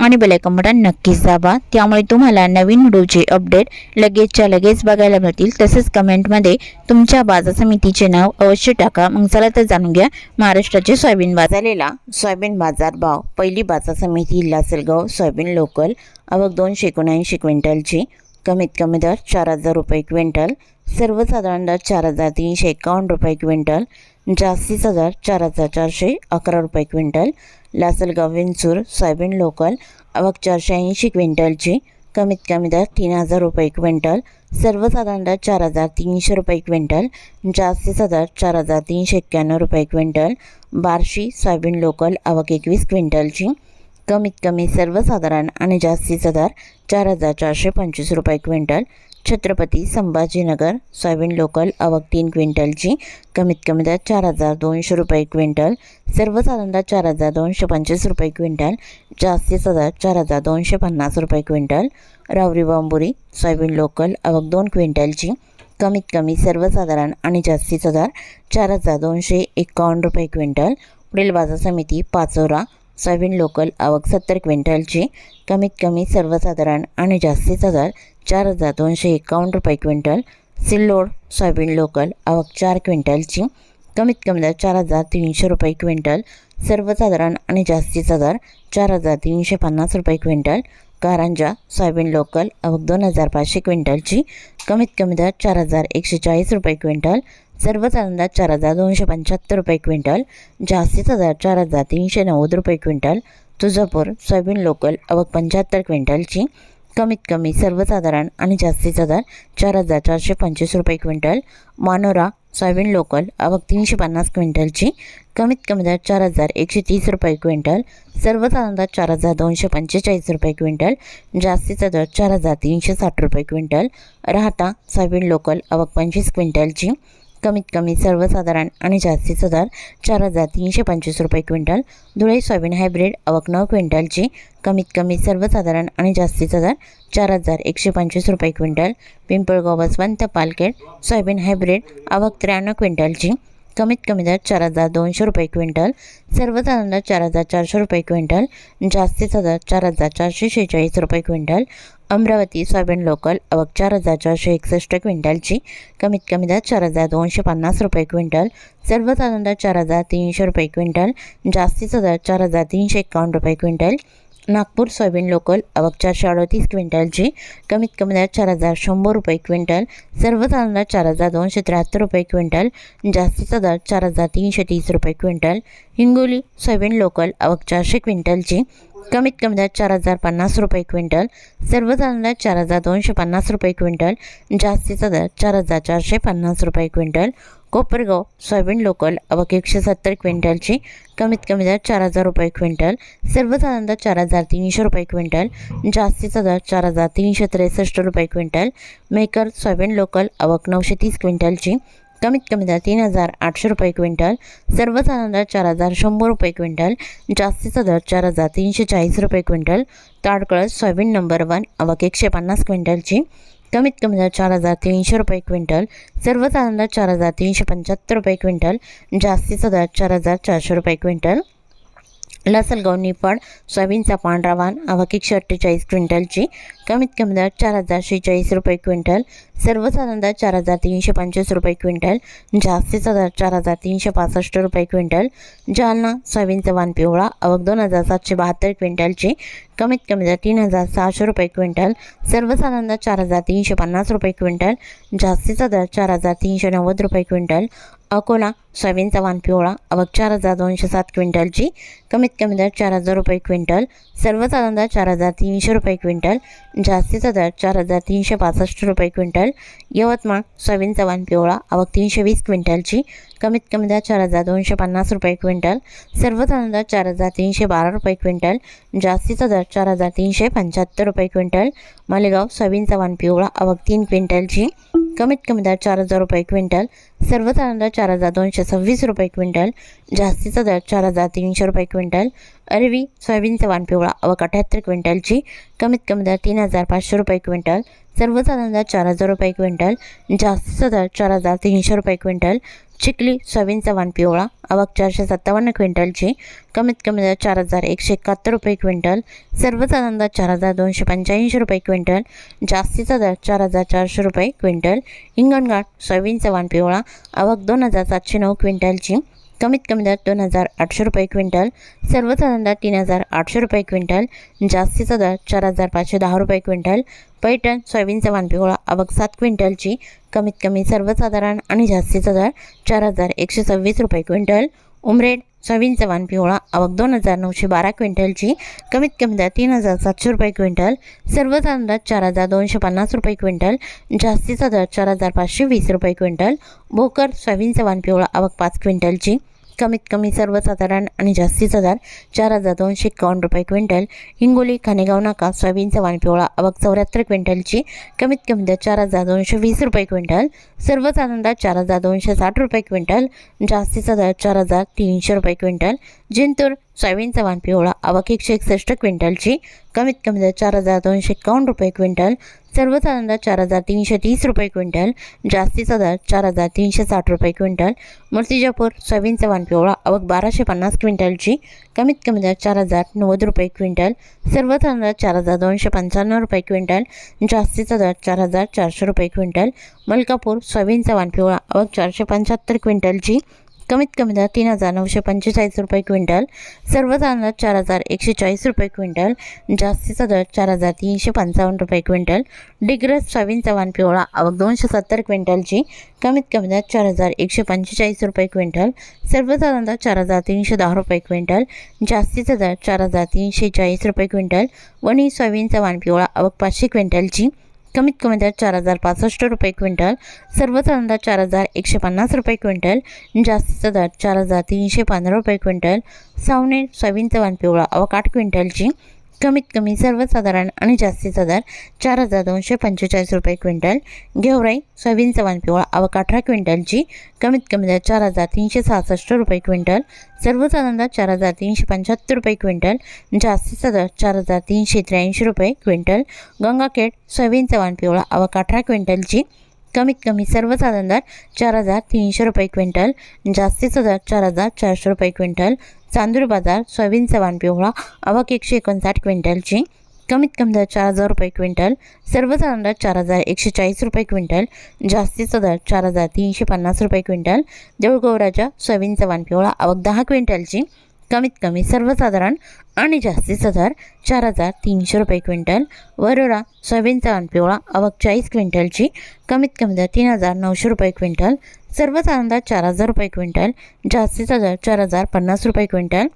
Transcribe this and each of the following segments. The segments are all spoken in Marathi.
आणि बेलायकन बटन नक्कीच दाबा. त्यामुळे तुम्हाला नवीन व्हिडिओचे अपडेट लगेचच्या लगेच बघायला मिळतील. तसेच कमेंटमध्ये तुमच्या बाजार समितीचे नाव अवश्य टाका. मग चला तर जाणून घ्या महाराष्ट्राचे सोयाबीन बाजारलेला. सोयाबीन बाजार भाव. पहिली बाजार समिती लासलगाव सोयाबीन लोकल. आवक दोनशे एकोणऐंशी क्विंटलची. कमीत कमी दर चार हजार रुपये क्विंटल. सर्वसाधारण दर चार हजार तीनशे एकावन्न रुपये क्विंटल. जास्तीचा दर चार हजार चारशे अकरा रुपये quintal. Lasalgaon Vinchur soybean local आवक चारशे ऐंशी क्विंटलची कमीत कमी दर तीन हजार रुपये क्विंटल सर्वसाधारण दर चार हजार तीनशे रुपये क्विंटल जास्तीचा दर चार हजार तीनशे एक्क्याण्णव रुपये क्विंटल बार्शी सोयाबीन लोकल आवक एकवीस क्विंटलची कमीत कमी सर्वसाधारण आणि जास्तीचा दर चार हजार चारशे पंचवीस रुपये quintal Chhatrapati Sambhajinagar soybean local आवक तीन क्विंटलची कमीत कमी दर चार हजार दोनशे रुपये क्विंटल सर्वसाधारण दर चार हजार दोनशे पंचवीस रुपये क्विंटल जास्तीचा दर चार हजार दोनशे पन्नास रुपये क्विंटल रावरी बांबुरी सोयाबीन लोकल आवक दोन क्विंटलची कमीत कमी सर्वसाधारण आणि जास्तीचा दर चार हजार दोनशे एकावन्न रुपये क्विंटल पुढील बाजार समिती पाचोरा सोयाबीन लोकल आवक सत्तर क्विंटलची. कमीत कमी सर्वसाधारण आणि जास्तीचा हजार चार हजार दोनशे एकावन्न रुपये क्विंटल. सिल्लोड सोयाबीन लोकल आवक चार क्विंटलची. कमीत कमी दर चार हजार तीनशे रुपये क्विंटल. सर्वसाधारण आणि जास्तीचा दर चार हजार तीनशे पन्नास रुपये क्विंटल. कारंजा सोयाबीन लोकल अवघ दोन हजार पाचशे क्विंटलची कमीत कमी दर चार हजार एकशे चाळीस रुपये क्विंटल सर्वच अंदाज चार हजार दोनशे पंच्याहत्तर रुपये क्विंटल जास्तीचा दर चार हजार तीनशे नव्वद रुपये क्विंटल तुळजापूर सोयाबीन लोकल अवघ पंच्याहत्तर क्विंटलची कमीत कमी सर्वसाधारण आणि जास्तीचा दर चार हजार चारशे पंचवीस रुपये क्विंटल मानोरा सोयाबीन लोकल आवक तीनशे पन्नास क्विंटलची कमीत कमी दर चार हजार एकशे तीस रुपये क्विंटल सर्वसाधारण दर चार हजार दोनशे पंचेचाळीस रुपये क्विंटल जास्तीचा दर चार हजार तीनशे साठ रुपये क्विंटल राहता सोयाबीन लोकल आवक पंचवीस क्विंटलची कमीत कमी सर्वसाधारण आणि जास्तीत हजार चार हजार तीनशे पंचवीस रुपये क्विंटल. धुळे सोयाबीन हायब्रिड आवक नऊ क्विंटलची कमीत कमी सर्वसाधारण आणि जास्तीचा हजार चार हजार एकशे पंचवीस रुपये quintal. Pimpalgaon Baswant Palkhed soybean hybrid आवक त्र्याण्णव क्विंटलची कमीत कमी दर चार हजार दोनशे रुपये क्विंटल. सर्वसाधारण दर चार हजार चारशे रुपये क्विंटल. जास्तीचा हजार चार हजार चारशे शेहेचाळीस रुपये क्विंटल. अमरावती सोयाबीन लोकल अवक चार हजार चारशे एकसष्ट क्विंटलची. कमीत कमी दर चार हजार दोनशे पन्नास रुपये क्विंटल. सर्वसाधारण दर चार हजार तीनशे रुपये क्विंटल. जास्तीचा दर चार हजार तीनशे एकावन्न रुपये क्विंटल. नागपूर सोयाबीन लोकल अवक चारशे अडतीस क्विंटलची. कमीत कमी दर चार हजार शंभर रुपये क्विंटल. सर्वसाधारण दर चार हजार दोनशे त्र्याहत्तर रुपये क्विंटल. जास्तीचा दर चार हजार तीनशे तीस रुपये क्विंटल. हिंगोली सोयाबीन लोकल अवक चारशे क्विंटलची. कमीत कमी दर चार हजार पन्नास रुपये क्विंटल सर्वसाधारण दर चार हजार दोनशे पन्नास रुपये क्विंटल जास्तीचा दर चार हजार चारशे पन्नास रुपये क्विंटल. कोपरगाव सोयाबीन लोकल अवक एकशे सत्तर क्विंटलची कमीत कमी दर चार हजार रुपये क्विंटल. सर्वसाधारण दर चार हजार तीनशे रुपये क्विंटल जास्तीचा दर चार हजार तीनशे त्रेसष्ट रुपये क्विंटल. मेकर सोयाबीन लोकल अवक नऊशे तीस क्विंटलची कमीत कमी दर तीन हजार आठशे रुपये क्विंटल सर्वसाधारण दर चार हजार शंभर रुपये क्विंटल जास्तीचा दर चार हजार तीनशे चाळीस रुपये quintal Tadkalas soybean number one अवक एकशे पन्नास क्विंटलची. कमीत कमी दर चार हजार तीनशे रुपये क्विंटल सर्वसाधारण दर चार हजार तीनशे पंच्याहत्तर रुपये क्विंटल जास्तीचा दर चार हजार चारशे रुपये क्विंटल. लसलगावनी पण सोयाबीनचा पांढरा वाण आवक एकशे अठ्ठेचाळीस क्विंटलची कमीत कमी दर चार हजार शेहेचाळीस रुपये क्विंटल. सर्वसाधारण दर चार हजार तीनशे पंचवीस रुपये क्विंटल. जास्तीचा दर चार हजार तीनशे पासष्ट रुपये क्विंटल. जालना सोयाबीनचा वाण पिवळा अवघ दोन हजार सातशे बहात्तर क्विंटलची कमीत कमी दर तीन हजार सहाशे रुपये क्विंटल. सर्वसाधारण दर चार हजार तीनशे पन्नास रुपये क्विंटल. जास्तीचा दर चार हजार तीनशे नव्वद रुपये क्विंटल. अकोला सोयाबीनचा वाण पिवळा अवघ चार हजार दोनशे सात क्विंटलची कमीत कमी दर चार हजार रुपये क्विंटल सर्वसाधारण दर चार हजार तीनशे रुपये क्विंटल जास्तीचा दर चार हजार तीनशे पासष्ट रुपये क्विंटल यवतमाळ सोयाबीनचा वाण पिवळा आवक तीनशे वीस क्विंटलची कमीत कमी दर चार हजार दोनशे पन्नास रुपये क्विंटल सर्वसाधारण दर चार हजार तीनशे बारा रुपये क्विंटल जास्तीचा दर चार हजार तीनशे पंच्याहत्तर रुपये क्विंटल मालेगाव सोयाबीनचा वाण पिवळा अवघ तीन क्विंटलची कमीत कमी दर चार हजार रुपये क्विंटल सर्वसाधारण दर चार हजार दोनशे सव्वीस रुपये क्विंटल जास्तीचा दर चार हजार तीनशे रुपये क्विंटल अरवी सोयाबीनचा वाण पिवळा आवक अठ्याहत्तर क्विंटलची कमीत कमी दर तीन हजार पाचशे रुपये क्विंटल सर्वसाधारण दर चार हजार रुपये क्विंटल जास्तीचा दर चार हजार तीनशे रुपये क्विंटल चिखली सोयाबीनचा वाण पिवळा. आवक चारशे सत्तावन्न क्विंटलची. कमीत कमी दर चार हजार एकशे एकाहत्तर रुपये क्विंटल. सर्वसाधारण दर चार हजार दोनशे पंच्याऐंशी रुपये क्विंटल. जास्तीचा दर चार हजार चारशे रुपये क्विंटल. हिंगणघाट सोयाबीनचा वाण पिवळा. आवक दोन हजार सातशे नऊ क्विंटलची. कमीत कमी दर दोन हजार आठशे रुपये क्विंटल सर्वसाधारण दर तीन हजार आठशे रुपये क्विंटल जास्तीचा दर चार हजार पाचशे दहा रुपये क्विंटल पैठण सोयाबीनचा वानपिवळा आवक सात क्विंटलची कमीत कमी सर्वसाधारण आणि जास्तीचा दर चार हजार एकशे सव्वीस रुपये क्विंटल उमरेड सोयाबीनचा वाण पिवळा आवक दोन हजार नऊशे बारा क्विंटलची कमीत कमी दर तीन हजार सातशे रुपये क्विंटल सर्वसाधारण दर चार हजार दोनशे पन्नास रुपये क्विंटल जास्तीचा दर चार हजार पाचशे वीस रुपये क्विंटल भोकर सोयाबीनचा वाण पिवळा आवक पाच क्विंटलची कमीत कमी सर्वसाधारण आणि जास्तीचा हजार चार हजार दोनशे एकावन्न रुपये क्विंटल हिंगोली खानेगाव नाका सोयाबीनचा वाण पिवळा चौऱ्याहत्तर क्विंटलची कमीत कमी दर चार हजार दोनशे वीस रुपये क्विंटल सर्वसाधारण दर चार हजार दोनशे साठ रुपये क्विंटल जास्तीचा दर चार हजार तीनशे रुपये क्विंटल जिंतूर सोयाबीनचा वाण पिवळा एकशे एकसष्ट क्विंटलची कमीत कमी दर चार हजार दोनशे एकावन्न रुपये क्विंटल सर्वसाधारण दर चार हजार तीनशे तीस रुपये क्विंटल जास्तीचा दर चार हजार तीनशे साठ रुपये क्विंटल. मूर्तिजापूर सोयाबीनचा वाण पिवळा आवक बाराशे पन्नास क्विंटलची कमीत कमी दर चार हजार नव्वद रुपये क्विंटल. सर्वसाधारण दर चार हजार दोनशे पंच्याण्णव रुपये क्विंटल जास्तीचा दर चार हजार चारशे रुपये क्विंटल. मलकापूर सोयाबीनचा वाण पिवळा आवक चारशे पंच्याहत्तर क्विंटलची कमीत कमी दर तीन हजार नऊशे पंचेचाळीस रुपये क्विंटल. सर्वसाधारण दर चार हजार एकशे चाळीस रुपये क्विंटल. जास्तीचा दर चार हजार तीनशे पंचावन्न रुपये क्विंटल. डिग्रस सोयाबीनचा चव्हाण पिवळा आवक दोनशे सत्तर क्विंटलची. कमीत कमी दर चार हजार एकशे पंचेचाळीस रुपये क्विंटल. सर्वसाधारण दर चार हजार तीनशे दहा रुपये क्विंटल. जास्तीचा दर चार हजार तीनशे चाळीस रुपये क्विंटल. वणी सोयाबीनचा चव्हाण पिवळा आवक पाचशे क्विंटलची. कमीत कमी दर चार हजार पासष्ट रुपये क्विंटल सर्वसाधारण दर चार हजार एकशे पन्नास रुपये क्विंटल जास्तीचा दर चार हजार तीनशे पंधरा रुपये क्विंटल सावणे सोयाबीनचा वाण पिवळा अवकाठ आठ क्विंटलची कमीत कमी सर्वसाधारण आणि जास्तीचा दर चार हजार दोनशे पंचेचाळीस रुपये क्विंटल. गेवराई सोयाबीनचा वाण पिवळा आवक अठरा क्विंटलची कमीत कमी दर चार हजार तीनशे सहासष्ट रुपये क्विंटल. सर्वसाधारण दर चार हजार तीनशे पंच्याहत्तर रुपये क्विंटल. जास्तीचा दर चार हजार तीनशे त्र्याऐंशी रुपये क्विंटल. गंगाखेड सोयाबीनचा वाण पिवळा आवक अठरा क्विंटलची कमीत कमी सर्वसाधारण दर चार हजार तीनशे रुपये क्विंटल. जास्तीचा दर चार हजार चारशे रुपये क्विंटल. चांदूर बाजार सोयाबीनचा वाण पिवळा आवक एकशे एकोणसाठ क्विंटलची कमीत कमी दर चार हजार रुपये क्विंटल सर्वसाधारण दर चार हजार एकशे चाळीस रुपये क्विंटल जास्तीचा दर चार हजार तीनशे पन्नास रुपये क्विंटल देऊळगौराच्या सोयाबीनचा वाण पिवळा आवक दहा क्विंटलची कमीत कमी सर्वसाधारण आणि जास्तीचा हजार चार हजार तीनशे रुपये क्विंटल. वरोरा सोयाबीनचा वाण पिवळा आवक चाळीस क्विंटलची कमीत कमी दर तीन हजार नऊशे रुपये क्विंटल. सर्वसाधारणतः चार हजार रुपये क्विंटल. जास्तीचा दर चार हजार पन्नास रुपये क्विंटल.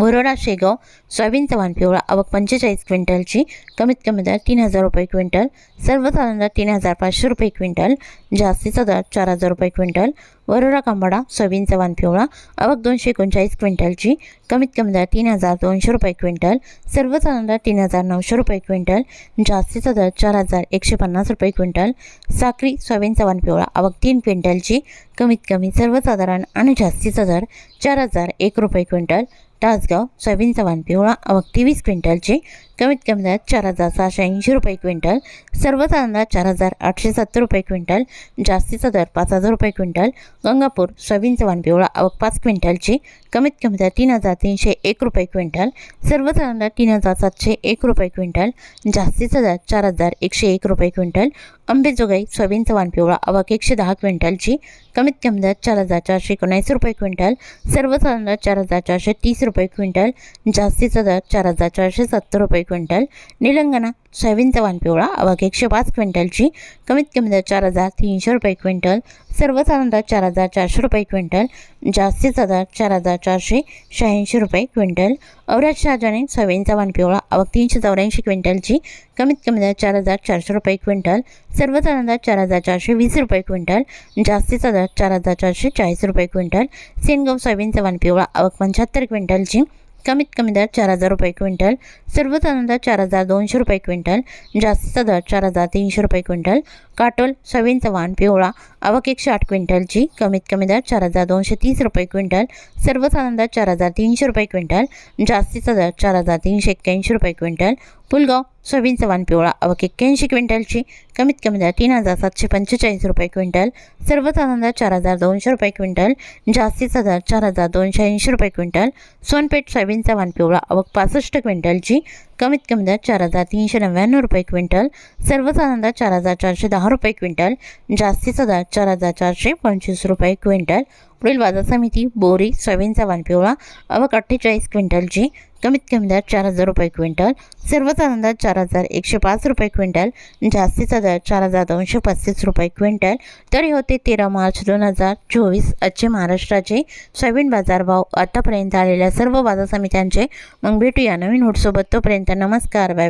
वरोरा शेगाव सोयाबीनचा वाण पिवळा आवक पंचेचाळीस क्विंटलची कमीत कमी दर तीन हजार रुपये क्विंटल सर्वसाधारण दर तीन हजार पाचशे रुपये क्विंटल जास्तीचा दर चार हजार रुपये क्विंटल वरोडा कांबाडा सोयाबीनचा वाण पिवळा आवक दोनशे एकोणचाळीस क्विंटलची कमीत कमी दर तीन हजार दोनशे रुपये क्विंटल सर्वसाधारण दर तीन हजार नऊशे रुपये क्विंटल जास्तीचा दर चार हजार एकशे पन्नास रुपये क्विंटल साखरी सोयाबीनचा वाण पिवळा आवक तीन क्विंटलची कमीत कमी सर्वसाधारण आणि जास्तीचा दर चार हजार एक रुपये क्विंटल तासगाव सोयाबीन चव्हाण पिवळा आवक तेवीस क्विंटलचे कमीत कमी दरात चार हजार सहाशे ऐंशी रुपये क्विंटल सर्वसाधारण दर चार हजार आठशे सत्तर रुपये क्विंटल जास्तीचा दर पाच हजार रुपये क्विंटल गंगापूर सोयाबीनचा वाण पिवळा आवक पाच क्विंटलची कमीत कमी दर तीन हजार तीनशे एक रुपये क्विंटल सर्वसाधारण दर तीन हजार सातशे एक रुपये क्विंटल जास्तीचा दर चार हजार एकशे एक रुपये क्विंटल अंबेजोगाई सोयाबीनचा वाण पिवळा आवक एकशे दहा क्विंटलची कमीत कमी दर चार हजार चारशे एकोणऐंशी रुपये क्विंटल सर्वसाधारण दर चार हजार चारशे तीस रुपये क्विंटल जास्तीचा दर चार हजार चारशे सत्तर रुपये क्विंटल निलंगणा सोयाबीनचा पिवळा अवाक एकशे पाच क्विंटलची कमीत कमी दर चार हजार तीनशे रुपये क्विंटल सर्वसाधारण दर चार हजार चारशे रुपये क्विंटल जास्तीचा दर चार हजार चारशे शहाऐंशी रुपये क्विंटल औरत शहाजाने सोयाबीनचा वाण पिवळा अवाक तीनशे चौऱ्याऐंशी क्विंटलची कमीत कमी दर चार हजार चारशे रुपये क्विंटल सर्वसाधारण दर चार हजार चारशे वीस रुपये क्विंटल जास्तीचा दर चार हजार चारशे चाळीस रुपये क्विंटल सेनगाव सोयाबीनचा वाण पिवळा अवक पंच्याहत्तर क्विंटलची कमीत कमी दर चार हजार रुपये क्विंटल सर्वसाधारण दर चार हजार दोनशे रुपये क्विंटल जास्तीचा दर चार हजार तीनशे रुपये क्विंटल काटोल सोयाबीनचा चव्हाण पिवळा अवक एकशे आठ क्विंटलची कमीत कमी दर चार हजार दोनशे तीस रुपये क्विंटल सर्वसाधारण दर चार हजार तीनशे रुपये क्विंटल जास्तीचा दर चार हजार तीनशे एक्क्याऐंशी रुपये क्विंटल पुलगाव सोयाबीनचा वाण पिवळा अवक एक्क्याऐंशी क्विंटलची कमीत कमी दर तीन हजार सातशे पंचेचाळीस रुपये क्विंटल सर्वसाधारण दर चार हजार दोनशे रुपये क्विंटल जास्तीचा दर चार हजार दोनशे ऐंशी रुपये क्विंटल सोनपेठ सोयाबीनचा वाण पिवळा अवक पासष्ट क्विंटलची कमीत कमी दर चार हजार तीनशे नव्याण्णव रुपये क्विंटल सर्वसाधारण दर चार हजार चारशे दहा रुपये क्विंटल जास्तीचा दर चार हजार चारशे पंचवीस रुपये क्विंटल पुढील बाजार समिती बोरी सोयाबीनचा वानपिवळा अवक अठ्ठेचाळीस क्विंटलची कमीत कमी दर चार हजार रुपये क्विंटल सर्वसाधारण दर चार हजार एकशे पाच रुपये क्विंटल जास्तीचा दर चार हजार दोनशे पस्तीस रुपये क्विंटल. तर हे होते तेरा मार्च दोन हजार चोवीस आजचे महाराष्ट्राचे सोयाबीन बाजारभाव आतापर्यंत आलेल्या सर्व बाजार समित्यांचे. मग भेटूया नवीन होटसोबत तोपर्यंत नमस्कार बाय.